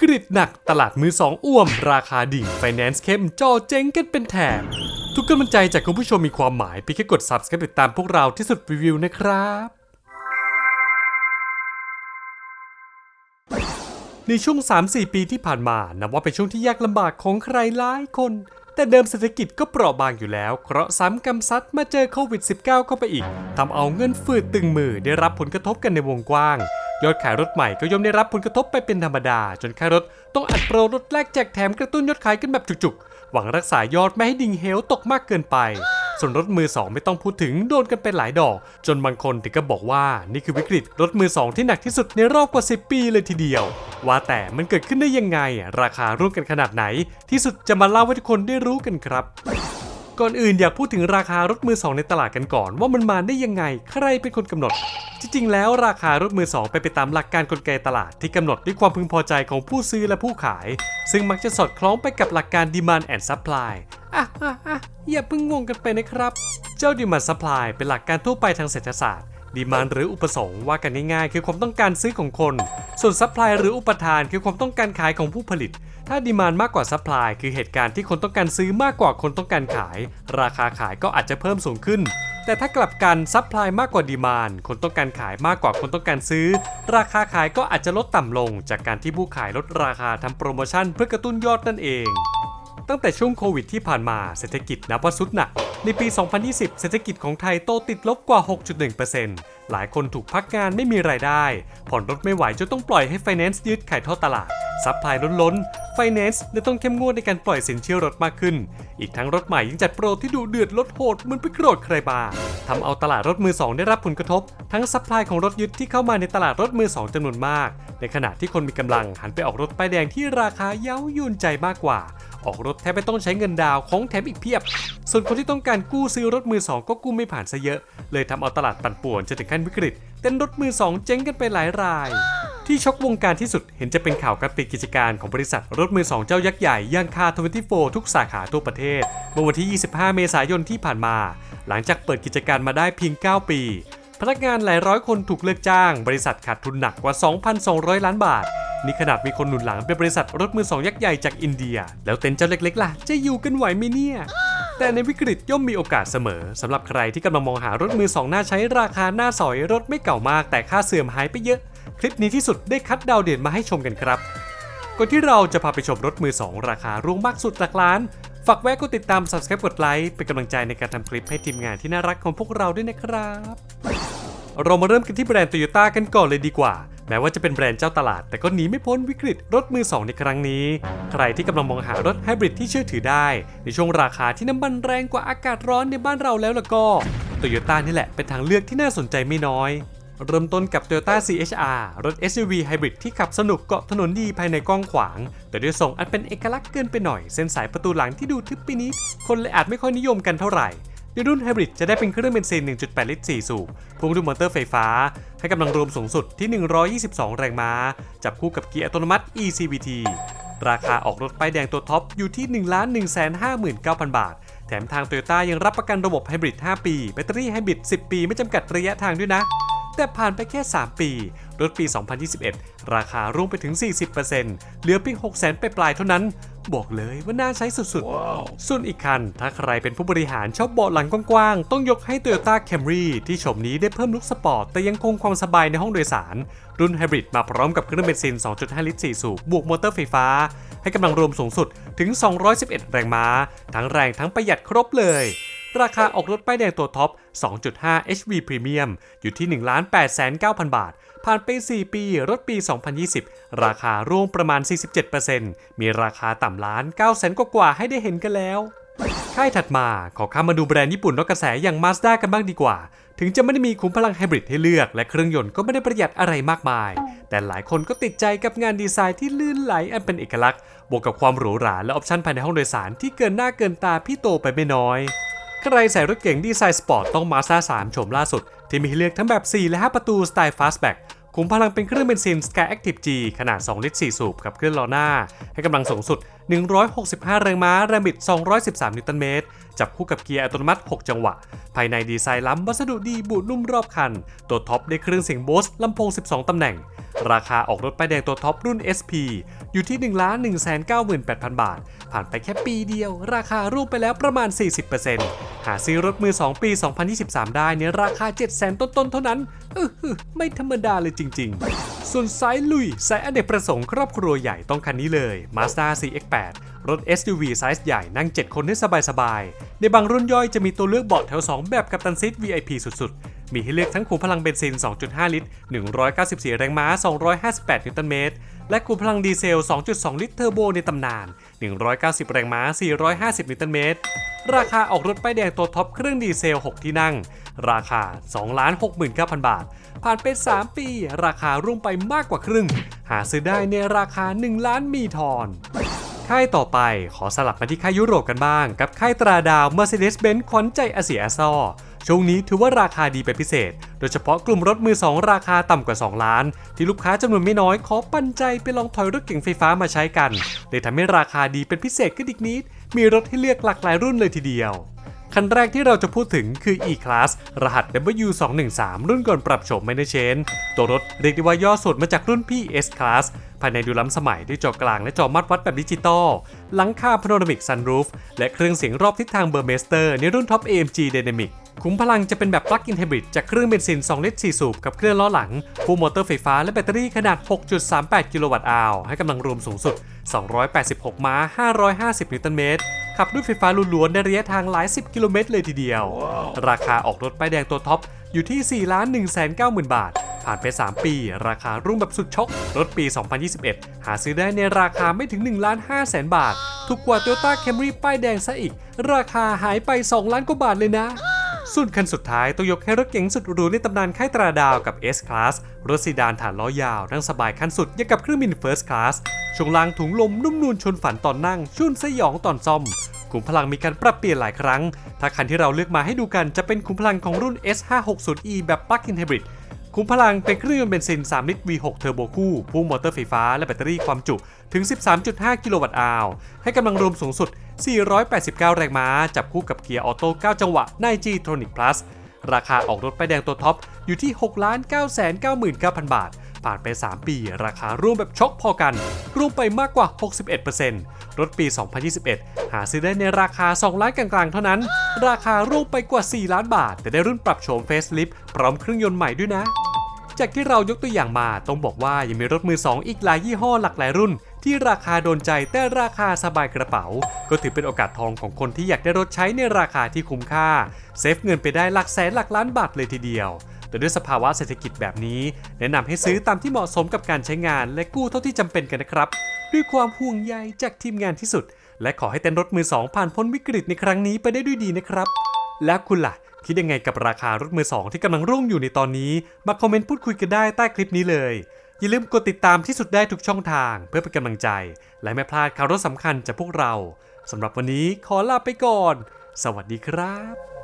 กฤตหนักตลาดมือสองอ้วม ราคาดิ่ง ไฟแนนซ์เข้มจอเจ๊งกันเป็นแถบทุกกำลังใจจากคุณผู้ชมมีความหมายเพียงแค่กด subscribe ติดตามพวกเราที่สุดรีวิวนะครับ ในช่วง 3-4 ปีที่ผ่านมา นับว่าเป็นช่วงที่ยากลำบากของใครหลายคน แต่เดิมเศรษฐกิจก็เปราะบางอยู่แล้วเพราะห์ซ้ำกำซัดมาเจอโควิด -19 เข้าไปอีกทำเอาเงินฝืดตึงมือได้รับผลกระทบกันในวงกว้าง ยอดขายรถใหม่ก็ย่อมได้รับผลกระทบไปเป็นธรรมดา จนค่ายรถต้องอัดโปรลดแลกแจกแถมกระตุ้นยอดขายกันแบบจุกๆ หวังรักษายอดไม่ให้ดิ่งเหวตกมากเกินไป ส่วนรถมือสองไม่ต้องพูดถึงโดนกันไปหลายดอก จนบางคนถึงก็บอกว่านี่คือวิกฤตรถมือสองที่หนักที่สุดในรอบกว่า 10 ปีเลยทีเดียว ว่าแต่มันเกิดขึ้นได้ยังไง ราคาร่วมกันขนาดไหน ที่สุดจะมาเล่าให้ทุกคนได้รู้กันครับ ก่อนอื่นอยากพูดถึงราคารถมือสองในตลาดกันก่อน ว่ามันมาได้ยังไง ใครเป็นคนกำหนด จริง ๆ แล้วราคารถมือสองไปไปตามหลักการกลไกตลาดที่กำหนดด้วยความพึงพอใจของผู้ซื้อและผู้ขาย ซึ่งมักจะสอดคล้องไปกับหลักการ demand and supply อะอะอะอย่าเพิ่งงงกันไปนะครับ เจ้า demand supply เป็นหลักการทั่วไปทางเศรษฐศาสตร์ดีมานหรืออุปสงค์ว่ากันง่ายๆ คือความต้องการซื้อของคน ส่วนซัพพลายหรืออุปทานคือความต้องการขายของผู้ผลิต ถ้าดีมานมากกว่าซัพพลายคือเหตุการณ์ที่คนต้องการซื้อมากกว่าคนต้องการขาย ราคาขายก็อาจจะเพิ่มสูงขึ้น แต่ถ้ากลับกันซัพพลายมากกว่าดีมานคนต้องการขายมากกว่าคนต้องการซื้อ ราคาขายก็อาจจะลดต่ำลง จากการที่ผู้ขายลดราคาทำโปรโมชั่นเพื่อกระตุ้นยอดนั่นเอง ตั้งแต่ช่วงโควิดที่ผ่านมาเศรษฐกิจนับว่าสุดหนักในปี 2020 เศรษฐกิจของไทยโตติดลบกว่า 6.1%หลายคนถูกพักงานไม่มีรายได้ ผ่อนรถไม่ไหวจนต้องปล่อยให้ไฟแนนซ์ยืดขายทอดตลาด ซัพพลายล้นล้นไฟแนนซ์เลยต้องเข้มงวดในการปล่อยสินเชื่อรถมากขึ้น อีกทั้งรถใหม่ยังจัดโปรที่ดูเดือดลดโหดเหมือนไปโกรธใครมาทำเอาตลาดรถมือสองได้รับผลกระทบ ทั้งซัพพลายของรถยึดที่เข้ามาในตลาดรถมือสองจำนวนมาก ในขณะที่คนมีกำลังหันไปออกรถป้ายแดงที่ราคาเย้ายวนใจมากกว่า ออกรถแทบไม่ต้องใช้เงินดาวของแถมอีกเพียบ ส่วนคนที่ต้องการกู้ซื้อรถมือสองก็กู้ไม่ผ่านซะเยอะ เลยทำเอาตลาดปั่นป่วนจนถึงขั้นวิกฤตเต้นรถมือสองเจ๊งกันไปหลายราย ที่ช็อกวงการที่สุดเห็นจะเป็นข่าวการปิดกิจการของบริษัทรถมือสองเจ้ายักษ์ใหญ่ย่างคา24 ทุกสาขาทั่วประเทศเมื่อวันที่ 25 เมษายนที่ผ่านมา หลังจากเปิดกิจการมาได้เพียง 9 ปี พนักงานหลายร้อยคนถูกเลิกจ้าง บริษัทขาดทุนหนักกว่า 2,200 ล้านบาทนี่ขนาดมีคนหนุนหลังเป็นบริษัทรถมือสองยักษ์ใหญ่จากอินเดีย แล้วเต็นท์เจ้าเล็กๆ ล่ะ จะอยู่กันไหวไหมเนี่ย แต่ในวิกฤตย่อมมีโอกาสเสมอสำหรับใครที่กำลังมองหารถมือสองน่าใช้ราคาหน้าสอยรถไม่เก่ามาก แต่ค่าเสื่อมหายไปเยอะ คลิปนี้ที่สุดได้คัดดาวเด่นมาให้ชมกันครับ ก่อนที่เราจะพาไปชมรถมือ 2 ราคาร่วงมากสุดหลักล้าน ฝากแวะกดติดตาม subscribe กดไลค์เป็นกำลังใจในการทำคลิปให้ทีมงานที่น่ารักของพวกเราด้วยนะครับ เรามาเริ่มกันที่แบรนด์ Toyota กันก่อนเลยดีกว่าแม้ว่าจะเป็นแบรนด์เจ้าตลาด แต่ก็หนีไม่พ้นวิกฤตรถมือ 2 ในครั้งนี้ ใครที่กำลังมองหารถไฮบริดที่เชื่อถือได้ ในช่วงราคาที่น้ำมันแรงกว่าอากาศร้อนในบ้านเราแล้วล่ะก็ Toyota นี่แหละเป็นทางเลือกที่น่าสนใจไม่น้อย เริ่มต้นกับ Toyota CHR รถ SUV ไฮบริดที่ขับสนุกเกาะถนนดีภายในกว้างขวาง แต่ด้วยทรงอันเป็นเอกลักษณ์เกินไปหน่อย เส้นสายประตูหลังที่ดูทึบไปนิด คนเลยอาจไม่ค่อยนิยมกันเท่าไหร่ในรุ่นไฮบริดจะได้เป็นเครื่องเบนซิน 1.8 ลิตร 4 สูบพ่วงด้วยมอเตอร์ไฟฟ้า ให้กำลังรวมสูงสุดที่ 122 แรงม้า จับคู่กับเกียร์อัตโนมัติ eCVT ราคาออกรถป้ายแดงตัวท็อปอยู่ที่ 1 1 5 9 0 0 0 บาท แถมทาง Toyota ยังรับประกันระบบไฮบริด 5 ปี แบตเตอรี่ไฮบริด 10 ปีไม่จำกัดระยะทางด้วยนะ แต่ผ่านไปแค่ 3 ปี รถปี 2021 ราคาร่วงไปถึง 40%เหลือเพียง600,000ไปปลายๆเท่านั้น บอกเลยว่าน่าใช้สุดๆส่วนอีกคัน ถ้าใครเป็นผู้บริหารชอบเบาะหลังกว้างๆ ต้องยกให้ Toyota Camry ที่โฉมนี้ได้เพิ่มลุคสปอร์ต แต่ยังคงความสบายในห้องโดยสาร รุ่นไฮบริดมาพร้อมกับเครื่องเบนซิน 2.5 ลิตร 4 สูบบวกมอเตอร์ไฟฟ้า ให้กำลังรวมสูงสุดถึง 211 แรงม้า ทั้งแรงทั้งประหยัดครบเลย ราคาออกรถป้ายแดงตัวท็อป 2.5 HV Premium อยู่ที่ 1,89,000 บาท ผ่านไป 4 ปี รถปี 2020 ราคาร่วงประมาณ 47%มีราคาต่ำล้าน900,000กว่าให้ได้เห็นกันแล้วค่ายถัดมาขอข้ามมาดูแบรนด์ญี่ปุ่นนอกกระแสอย่าง Mazda กันบ้างดีกว่า ถึงจะไม่ได้มีคุ้มพลังไฮบริดให้เลือก และเครื่องยนต์ก็ไม่ได้ประหยัดอะไรมากมาย แต่หลายคนก็ติดใจกับงานดีไซน์ที่ลื่นไหลอันเป็นเอกลักษณ์ บวกกับความหรูหราและออปชั่นภายในห้องโดยสารที่เกินหน้าเกินตาพี่โตไปไม่น้อย ใครใส่รถเก๋งดีไซน์สปอร์ตต้องมาซ่า3โฉมล่าสุด ที่มีให้เลือกทั้งแบบ 4 และ 5 ประตูสไตล์ฟาสแบ็กขุมพลังเป็นเครื่องเบนซิน Sky Active G ขนาด 2 ลิตร 4 สูบกับเครื่องล้อหน้า ให้กำลังสูงสุด 165 แรงม้าแรงบิด 213 นิวตันเมตร จับคู่กับเกียร์อัตโนมัติ 6 จังหวะ ภายในดีไซน์ล้ำวัสดุดีบูดนุ่มรอบคัน ตัวท็อปได้เครื่องเสียงโบสลำโพง 12 ตำแหน่ง ราคาออกรถป้ายแดงตัวท็อปรุ่น SP อยู่ที่ 1 1 9 8 0 0 0 บาท ผ่านไปแค่ปีเดียว ราคาร่วงไปแล้วประมาณ 40%หาซื้อรถมือ 2 ปี 2023 ได้ในราคา 7 0 0 0 0ต้นๆเท่านั้นเออหือไม่ธรรมดาเลยจริง ๆ ส่วนสายลุยสายอเนกประสงค์ครอบครัวใหญ่ต้องคันนี้เลย Mazda CX-8 รถ SUV ไซส์ใหญ่นั่ง 7 คนได้สบายๆ ในบางรุ่นย่อยจะมีตัวเลือกเบาะแถว 2 แบบกับตันซิท VIP สุดๆ มีให้เลือกทั้งขุมพลังเบนซิน 2.5 ลิตร 194 แรงม้า 258 นิวตันเมตร และขุมพลังดีเซล 2.2 ลิตรเทอร์โบในตำนาน 190 แรงม้า 450 นิวตันเมตร ราคาออกรถป้ายแดงตัวท็อปเครื่องดีเซล 6 ที่นั่ง ราคา 2,69,000 บาท ผ่านไป 3 ปี ราคาร่วงไปมากกว่าครึ่ง หาซื้อได้ในราคา 1 ล้านมีทอนค่ายต่อไปขอสลับมาที่ค่ายยุโรปกันบ้าง กับค่ายตราดาว Mercedes-Benz ขวัญใจอาเซียอาซอช่วงนี้ถือว่าราคาดีเป็นพิเศษ โดยเฉพาะกลุ่มรถมือ 2 ราคาต่ำกว่า 2 ล้าน ที่ลูกค้าจำนวนไม่น้อยขอปันใจไปลองถอยรถเก๋งไฟฟ้ามาใช้กันเลยทำให้ราคาดีเป็นพิเศษขึ้นอีกนิด มีรถให้เลือกหลากหลายรุ่นเลยทีเดียว คันแรกที่เราจะพูดถึงคือ E-Class รหัส W213 รุ่นก่อนปรับโฉมไม่ได้เชน ตัวรถเรียกได้ว่าย่อส่วนมาจากรุ่นพี่ S-Class ภายในดูล้ำสมัยด้วยจอกลางและจอมัดวัดแบบดิจิตอล หลังคาพาโนรามิกซันรูฟและเครื่องเสียงรอบทิศทางเบอร์เมสเตอร์ในรุ่นท็อป AMG Dynamic คุ้มพลังจะเป็นแบบปลั๊กอินไฮบริดจากเครื่องเบนซิน 2 ลิตร 4 สูบ กับเครื่องล้อหลังพ่มอเตอร์ไฟฟ้าและแบตเตอรี่ขนาด 6.38 กิโลวัตต์อาวให้กำลังรวมสูงสุด 286 ม้า 550 นิวตันเมตร ขับด้วยไฟฟ้าล้วนๆในระยะทางหลาย 10 กิโลเมตรเลยทีเดียว ราคาออกรถป้ายแดงตัวท็อปอยู่ที่ 4 1 9 0 0 0 0บาท ผ่านไป 3 ปี ราคารุ่งแบบสุดช็อกรถปี 2021 หาซื้อได้ในราคาไม่ถึง1ล้าน5แสนบาท ถูกกว่า Toyota Camry ป้ายแดงซะอีก ราคาหายไป 2 ล้านกว่าบาทเลยนะ ส่วนคันสุดท้ายต้องยกให้รถเก๋งสุดหรูในตำนานค่ายตราดาวกับ S-Class รถซีดานฐานล้อยาวนั่งสบายขั้นสุดยังกับเครื่องบิน First Class ช่วงล่างถุงลมนุ่มนูนชนฝันตอนนั่งชุนสยองตอนซ่อมขุมพลังมีการปรับเปลี่ยนหลายครั้ง ถ้าคันที่เราเลือกมาให้ดูกันจะเป็นขุมพลังของรุ่น S560e แบบปลั๊กอินไฮบริดคุ้มพลังเป็นเครื่องยนต์เบนซิน 3 ลิตร V6 เทอร์โบคู่พ่วงมอเตอร์ไฟฟ้าและแบตเตอรี่ความจุถึง 13.5 กิโลวัตต์อาวให้กำลังรวมสูงสุด 489 แรงม้า จับคู่กับเกียร์ออโต้9จังหวะใน G-Tronic Plus ราคาออกรถป้ายแดงตัวท็อป อยู่ที่ 6 9 9 9 9 0 0 บาท ผ่านไป 3 ปี ราคาร่วมแบบช็อกพอกัน ร่วมไปมากกว่า 61%รถปี 2021 หาซื้อได้ในราคา 2 ล้านกลางๆ เท่านั้น ราคาร่วมไปกว่า 4 ล้านบาท แต่ได้รุ่นปรับโฉมเฟสลิฟพร้อมเครื่องยนต์ใหม่ด้วยนะ จากที่เรายกตัวอย่างมาต้องบอกว่ายังมีรถมือ 2 อีกหลายยี่ห้อหลากหลายรุ่น ที่ราคาโดนใจแต่ราคาสบายกระเป๋า ก็ถือเป็นโอกาสทองของคนที่อยากได้รถใช้ในราคาที่คุ้มค่า เซฟเงินไปได้หลักแสนหลักล้านบาทเลยทีเดียวแต่ด้วยสภาวะเศรษฐกิจแบบนี้ แนะนำให้ซื้อตามที่เหมาะสมกับการใช้งาน และกู้เท่าที่จำเป็นกันนะครับ ด้วยความห่วงใยจากทีมงานที่สุด และขอให้เต้นรถมือสองผ่านพ้นวิกฤตในครั้งนี้ไปได้ด้วยดีนะครับ แล้วคุณล่ะ คิดยังไงกับราคารถมือสองที่กำลังรุ่งอยู่ในตอนนี้ มาคอมเมนต์พูดคุยกันได้ใต้คลิปนี้เลย อย่าลืมกดติดตามที่สุดได้ทุกช่องทางเพื่อเป็นกำลังใจ และไม่พลาดข่าวรถสำคัญจากพวกเราสำหรับวันนี้ขอลาไปก่อน สวัสดีครับ